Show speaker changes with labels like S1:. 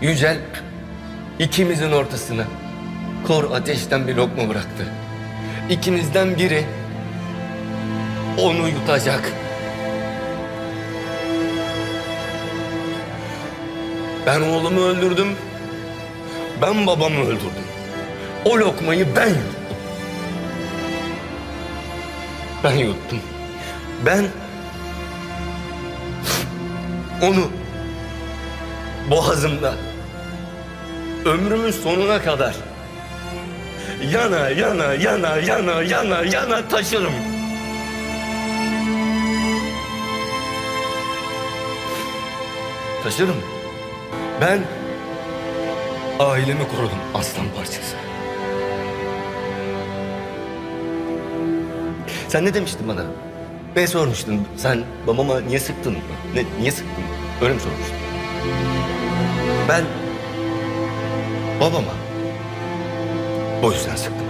S1: Yücel ikimizin ortasına kor ateşten bir lokma bıraktı. İkimizden biri onu yutacak. Ben oğlumu öldürdüm. Ben babamı öldürdüm. O lokmayı ben yuttum. Ben yuttum. Ben onu boğazımda ömrümün sonuna kadar yana yana yana yana yana yana taşırım. Taşırım. Ben ailemi korudum aslan parçası. Sen ne demiştin bana? Ne sormuştun? Sen babama niye sıktın? Ne, niye sıktın? Öyle mi sormuştun? Ben babama o yüzden sıktım.